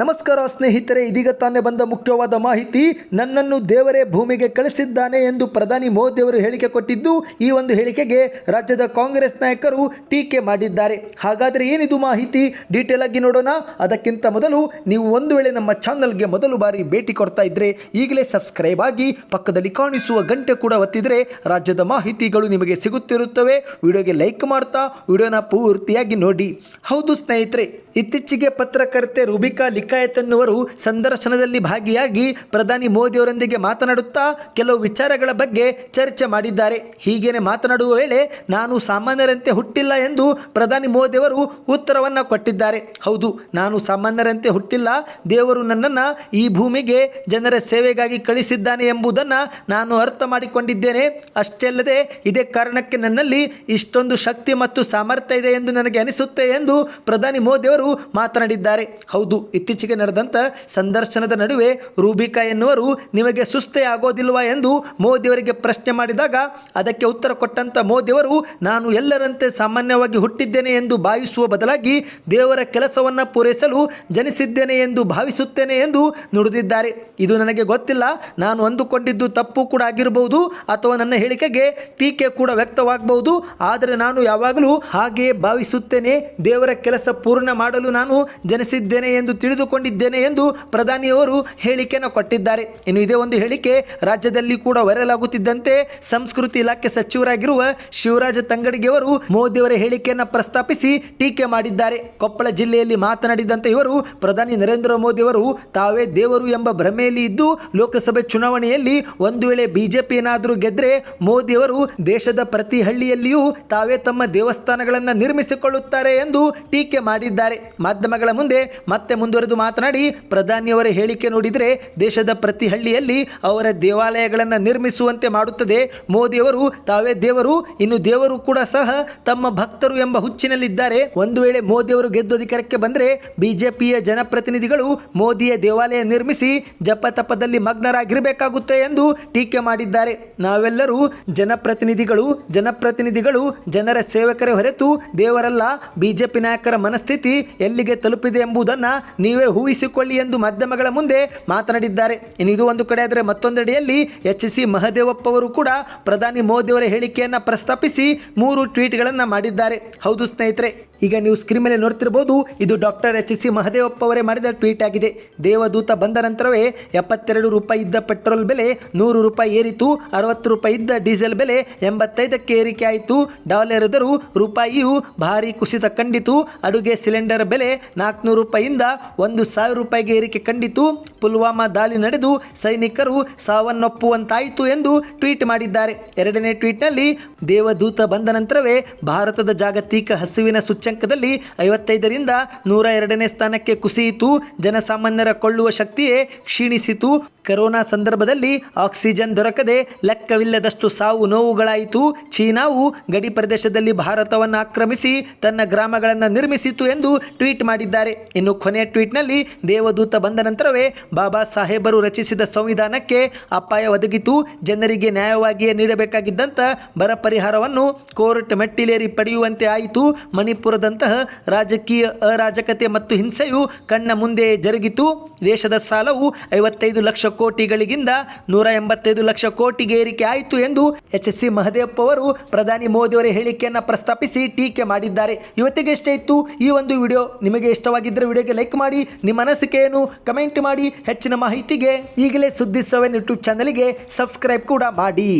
ನಮಸ್ಕಾರ ಸ್ನೇಹಿತರೆ, ಇದೀಗ ತಾನೇ ಬಂದ ಮುಖ್ಯವಾದ ಮಾಹಿತಿ, ನನ್ನನ್ನು ದೇವರೇ ಭೂಮಿಗೆ ಕಳಿಸಿದ್ದಾನೆ ಎಂದು ಪ್ರಧಾನಿ ಮೋದಿ ಅವರು ಹೇಳಿಕೆ ಕೊಟ್ಟಿದ್ದು, ಈ ಒಂದು ಹೇಳಿಕೆಗೆ ರಾಜ್ಯದ ಕಾಂಗ್ರೆಸ್ ನಾಯಕರು ಟೀಕೆ ಮಾಡಿದ್ದಾರೆ. ಹಾಗಾದರೆ ಏನಿದು ಮಾಹಿತಿ? ಡೀಟೇಲ್ ಆಗಿ ನೋಡೋಣ. ಅದಕ್ಕಿಂತ ಮೊದಲು ನೀವು ಒಂದು ವೇಳೆ ನಮ್ಮ ಚಾನಲ್ಗೆ ಮೊದಲು ಬಾರಿ ಭೇಟಿ ಕೊಡ್ತಾ ಇದ್ರೆ, ಈಗಲೇ ಸಬ್ಸ್ಕ್ರೈಬ್ ಆಗಿ ಪಕ್ಕದಲ್ಲಿ ಕಾಣಿಸುವ ಗಂಟೆ ಕೂಡ ಒತ್ತಿದ್ರೆ ರಾಜ್ಯದ ಮಾಹಿತಿಗಳು ನಿಮಗೆ ಸಿಗುತ್ತಿರುತ್ತವೆ. ವಿಡಿಯೋಗೆ ಲೈಕ್ ಮಾಡ್ತಾ, ವಿಡಿಯೋನ ಪೂರ್ತಿಯಾಗಿ ನೋಡಿ. ಹೌದು ಸ್ನೇಹಿತರೆ, ಇತ್ತೀಚೆಗೆ ಪತ್ರಕರ್ತೆ ರುಬಿಕಾ ಲಿಕಾಯತ್ ಎನ್ನುವರು ಸಂದರ್ಶನದಲ್ಲಿ ಭಾಗಿಯಾಗಿ ಪ್ರಧಾನಿ ಮೋದಿಯವರೊಂದಿಗೆ ಮಾತನಾಡುತ್ತಾ ಕೆಲವು ವಿಚಾರಗಳ ಬಗ್ಗೆ ಚರ್ಚೆ ಮಾಡಿದ್ದಾರೆ. ಹೀಗೇನೆ ಮಾತನಾಡುವ ವೇಳೆ ನಾನು ಸಾಮಾನ್ಯರಂತೆ ಹುಟ್ಟಿಲ್ಲ ಎಂದು ಪ್ರಧಾನಿ ಮೋದಿಯವರು ಉತ್ತರವನ್ನು ಕೊಟ್ಟಿದ್ದಾರೆ. ಹೌದು, ನಾನು ಸಾಮಾನ್ಯರಂತೆ ಹುಟ್ಟಿಲ್ಲ. ದೇವರು ನನ್ನನ್ನು ಈ ಭೂಮಿಗೆ ಜನರ ಸೇವೆಗಾಗಿ ಕಳಿಸಿದ್ದಾನೆ ಎಂಬುದನ್ನು ನಾನು ಅರ್ಥ ಮಾಡಿಕೊಂಡಿದ್ದೇನೆ. ಅಷ್ಟೇ ಅಲ್ಲದೆ ಇದೇ ಕಾರಣಕ್ಕೆ ನನ್ನಲ್ಲಿ ಇಷ್ಟೊಂದು ಶಕ್ತಿ ಮತ್ತು ಸಾಮರ್ಥ್ಯ ಇದೆ ಎಂದು ನನಗೆ ಅನಿಸುತ್ತೆ ಎಂದು ಪ್ರಧಾನಿ ಮೋದಿಯವರು ಮಾತನಾಡಿದ್ದಾರೆ. ಹೌದು, ಇತ್ತೀಚೆಗೆ ನಡೆದಂಥ ಸಂದರ್ಶನದ ನಡುವೆ ರೂಬಿಕಾ ಎನ್ನುವರು ನಿಮಗೆ ಸುಸ್ತೆಯಾಗೋದಿಲ್ವಾ ಎಂದು ಮೋದಿಯವರಿಗೆ ಪ್ರಶ್ನೆ ಮಾಡಿದಾಗ ಅದಕ್ಕೆ ಉತ್ತರ ಕೊಟ್ಟಂತ ಮೋದಿಯವರು, ನಾನು ಎಲ್ಲರಂತೆ ಸಾಮಾನ್ಯವಾಗಿ ಹುಟ್ಟಿದ್ದೇನೆ ಎಂದು ಭಾವಿಸುವ ಬದಲಾಗಿ ದೇವರ ಕೆಲಸವನ್ನು ಪೂರೈಸಲು ಜನಿಸಿದ್ದೇನೆ ಎಂದು ಭಾವಿಸುತ್ತೇನೆ ಎಂದು ನುಡಿದಿದ್ದಾರೆ. ಇದು ನನಗೆ ಗೊತ್ತಿಲ್ಲ. ನಾನು ಅಂದುಕೊಂಡಿದ್ದು ತಪ್ಪು ಕೂಡ ಆಗಿರಬಹುದು ಅಥವಾ ನನ್ನ ಹೇಳಿಕೆಗೆ ಟೀಕೆ ಕೂಡ ವ್ಯಕ್ತವಾಗಬಹುದು. ಆದರೆ ನಾನು ಯಾವಾಗಲೂ ಹಾಗೆಯೇ ಭಾವಿಸುತ್ತೇನೆ. ದೇವರ ಕೆಲಸ ಪೂರ್ಣ ಮಾಡಲು ನಾನು ಜನಿಸಿದ್ದೇನೆ ಎಂದು ತಿಳಿದುಕೊಂಡಿದ್ದೇನೆ ಎಂದು ಪ್ರಧಾನಿಯವರು ಹೇಳಿಕೆಯನ್ನು ಕೊಟ್ಟಿದ್ದಾರೆ. ಇನ್ನು ಇದೇ ಒಂದು ಹೇಳಿಕೆ ರಾಜ್ಯದಲ್ಲಿ ಕೂಡ ವೈರಲ್ ಆಗುತ್ತಿದ್ದಂತೆ ಸಂಸ್ಕೃತಿ ಇಲಾಖೆ ಸಚಿವರಾಗಿರುವ ಶಿವರಾಜ ತಂಗಡಿಗೆಯವರು ಮೋದಿಯವರ ಹೇಳಿಕೆಯನ್ನು ಪ್ರಸ್ತಾಪಿಸಿ ಟೀಕೆ ಮಾಡಿದ್ದಾರೆ. ಕೊಪ್ಪಳ ಜಿಲ್ಲೆಯಲ್ಲಿ ಮಾತನಾಡಿದಂತೆ ಇವರು ಪ್ರಧಾನಿ ನರೇಂದ್ರ ಮೋದಿ ಅವರು ತಾವೇ ದೇವರು ಎಂಬ ಭ್ರಮೆಯಲ್ಲಿ ಇದ್ದು ಲೋಕಸಭೆ ಚುನಾವಣೆಯಲ್ಲಿ ಒಂದು ವೇಳೆ ಬಿಜೆಪಿ ಏನಾದರೂ ಗೆದ್ರೆ ಮೋದಿಯವರು ದೇಶದ ಪ್ರತಿ ಹಳ್ಳಿಯಲ್ಲಿಯೂ ತಾವೇ ತಮ್ಮ ದೇವಸ್ಥಾನಗಳನ್ನು ನಿರ್ಮಿಸಿಕೊಳ್ಳುತ್ತಾರೆ ಎಂದು ಟೀಕೆ ಮಾಡಿದ್ದಾರೆ. ಮಾಧ್ಯಮಗಳ ಮುಂದೆ ಮತ್ತೆ ಮುಂದುವರೆದು ಮಾತನಾಡಿ, ಪ್ರಧಾನಿಯವರ ಹೇಳಿಕೆ ನೋಡಿದರೆ ದೇಶದ ಪ್ರತಿ ಹಳ್ಳಿಯಲ್ಲಿ ಅವರ ದೇವಾಲಯಗಳನ್ನು ನಿರ್ಮಿಸುವಂತೆ ಮಾಡುತ್ತದೆ. ಮೋದಿಯವರು, ತಾವೇ ದೇವರು, ಇನ್ನು ದೇವರು ಕೂಡ ಸಹ ತಮ್ಮ ಭಕ್ತರು ಎಂಬ ಹುಚ್ಚಿನಲ್ಲಿದ್ದಾರೆ. ಒಂದು ವೇಳೆ ಮೋದಿಯವರು ಗೆದ್ದು ಅಧಿಕಾರಕ್ಕೆ ಬಂದರೆ ಬಿಜೆಪಿಯ ಜನಪ್ರತಿನಿಧಿಗಳು ಮೋದಿಯ ದೇವಾಲಯ ನಿರ್ಮಿಸಿ ಜಪತಪದಲ್ಲಿ ಮಗ್ನರಾಗಿರಬೇಕಾಗುತ್ತೆ ಎಂದು ಟೀಕೆ ಮಾಡಿದ್ದಾರೆ. ನಾವೆಲ್ಲರೂ ಜನಪ್ರತಿನಿಧಿಗಳು ಜನಪ್ರತಿನಿಧಿಗಳು, ಜನರ ಸೇವಕರೇ ಹೊರತು ದೇವರಲ್ಲ, ಬಿಜೆಪಿ ನಾಯಕರ ಮನಸ್ಥಿತಿ ಎಲ್ಲಿಗೆ ತಲುಪಿದೆ ಎಂಬುದನ್ನು ನೀವೇ ಊಹಿಸಿಕೊಳ್ಳಿ ಎಂದು ಮಾಧ್ಯಮಗಳ ಮುಂದೆ ಮಾತನಾಡಿದ್ದಾರೆ. ಇನ್ನು ಇದು ಒಂದು ಕಡೆ ಆದರೆ ಮತ್ತೊಂದೆಡೆಯಲ್ಲಿ ಎಚ್ ಸಿ ಮಹದೇವಪ್ಪ ಅವರು ಕೂಡ ಪ್ರಧಾನಿ ಮೋದಿಯವರ ಹೇಳಿಕೆಯನ್ನು ಪ್ರಸ್ತಾಪಿಸಿ ಮೂರು ಟ್ವೀಟ್ಗಳನ್ನು ಮಾಡಿದ್ದಾರೆ. ಹೌದು ಸ್ನೇಹಿತರೆ, ಈಗ ನೀವು ಸ್ಕ್ರೀನ್ ಮೇಲೆ ನೋಡ್ತಿರ್ಬೋದು ಇದು ಡಾಕ್ಟರ್ ಎಚ್ ಸಿ ಮಹದೇವಪ್ಪ ಅವರೇ ಮಾಡಿದ ಟ್ವೀಟ್ ಆಗಿದೆ. ದೇವದೂತ ಬಂದ ನಂತರವೇ ಎಪ್ಪತ್ತೆರಡು ರೂಪಾಯಿ ಇದ್ದ ಪೆಟ್ರೋಲ್ ಬೆಲೆ, ನೂರು ರೂಪಾಯಿ ಏರಿತು, ಅರವತ್ತು ರೂಪಾಯಿ ಇದ್ದ ಡೀಸೆಲ್ ಬೆಲೆ, ಎಂಬತ್ತೈದಕ್ಕೆ ಏರಿಕೆ ಆಯಿತು. ಡಾಲರ್ ಎದುರು ರೂಪಾಯಿಯು ಭಾರಿ ಕುಸಿತ ಕಂಡಿತು. ಅಡುಗೆ ಸಿಲಿಂಡರ್ ಬೆಲೆ ನಾಲ್ಕುನೂರು ರೂಪಾಯಿಯಿಂದ ಒಂದು ಸಾವಿರ ರೂಪಾಯಿಗೆ ಏರಿಕೆ ಕಂಡಿತು. ಪುಲ್ವಾಮಾ ದಾಳಿ ನಡೆದು ಸೈನಿಕರು ಸಾವನ್ನಪ್ಪುವಂತಾಯಿತು ಎಂದು ಟ್ವೀಟ್ ಮಾಡಿದ್ದಾರೆ. ಎರಡನೇ ಟ್ವೀಟ್ನಲ್ಲಿ, ದೇವದೂತ ಬಂದ ನಂತರವೇ ಭಾರತದ ಜಾಗತಿಕ ಹಸಿವಿನ ಸೂಚ್ಯಂಕದಲ್ಲಿ ಐವತ್ತೈದರಿಂದ ನೂರ ಎರಡನೇ ಸ್ಥಾನಕ್ಕೆ ಕುಸಿಯಿತು. ಜನಸಾಮಾನ್ಯರ ಕೊಳ್ಳುವ ಶಕ್ತಿಯೇ ಕ್ಷೀಣಿಸಿತು. ಕೊರೋನಾ ಸಂದರ್ಭದಲ್ಲಿ ಆಕ್ಸಿಜನ್ ದೊರಕದೆ ಲೆಕ್ಕವಿಲ್ಲದಷ್ಟು ಸಾವು ನೋವುಗಳಾಯಿತು. ಚೀನಾವು ಗಡಿ ಪ್ರದೇಶದಲ್ಲಿ ಭಾರತವನ್ನು ಆಕ್ರಮಿಸಿ ತನ್ನ ಗ್ರಾಮಗಳನ್ನು ನಿರ್ಮಿಸಿತು ಎಂದು ಟ್ವೀಟ್ ಮಾಡಿದ್ದಾರೆ. ಇನ್ನು ಕೊನೆಯ ಟ್ವೀಟ್ನಲ್ಲಿ ದೇವದೂತ ಬಂದ ನಂತರವೇ ಬಾಬಾ ಸಾಹೇಬರು ರಚಿಸಿದ ಸಂವಿಧಾನಕ್ಕೆ ಅಪಾಯ ಒದಗಿತು. ಜನರಿಗೆ ನ್ಯಾಯವಾಗಿಯೇ ನೀಡಬೇಕಾಗಿದ್ದಂಥ ಬರ ಪರಿಹಾರವನ್ನು ಕೋರ್ಟ್ ಮೆಟ್ಟಿಲೇರಿ ಪಡೆಯುವಂತೆ ಆಯಿತು. ಮಣಿಪುರದಂತಹ ರಾಜಕೀಯ ಅರಾಜಕತೆ ಮತ್ತು ಹಿಂಸೆಯು ಕಣ್ಣ ಮುಂದೆ ಜರುಗಿತು. ದೇಶದ ಸಾಲವು ಐವತ್ತೈದು ಲಕ್ಷ ಕೋಟಿಗಳಿಗಿಂತ ನೂರ ಎಂಬತ್ತೈದು ಲಕ್ಷ ಕೋಟಿಗೆ ಏರಿಕೆ ಆಯಿತು ಎಂದು ಎಚ್ ಎಸ್ ಸಿ ಮಹದೇವಪ್ಪ ಅವರು ಪ್ರಧಾನಿ ಮೋದಿಯವರ ಹೇಳಿಕೆಯನ್ನು ಪ್ರಸ್ತಾಪಿಸಿ ಟೀಕೆ ಮಾಡಿದ್ದಾರೆ. ಇವತ್ತಿಗೆ ಎಷ್ಟೇ ಇತ್ತು, ಈ ಒಂದು ವಿಡಿಯೋ ನಿಮಗೆ ಇಷ್ಟವಾಗಿದ್ದರೆ ವಿಡಿಯೋಗೆ ಲೈಕ್ ಮಾಡಿ, ನಿಮ್ಮ ಅನಿಸಿಕೆಯನ್ನು ಕಮೆಂಟ್ ಮಾಡಿ, ಹೆಚ್ಚಿನ ಮಾಹಿತಿಗೆ ಈಗಲೇ ಸುದ್ದಿ ಸೆವೆನ್ ಯೂಟ್ಯೂಬ್ ಚಾನಲ್ಗೆ ಸಬ್ಸ್ಕ್ರೈಬ್ ಕೂಡ ಮಾಡಿ.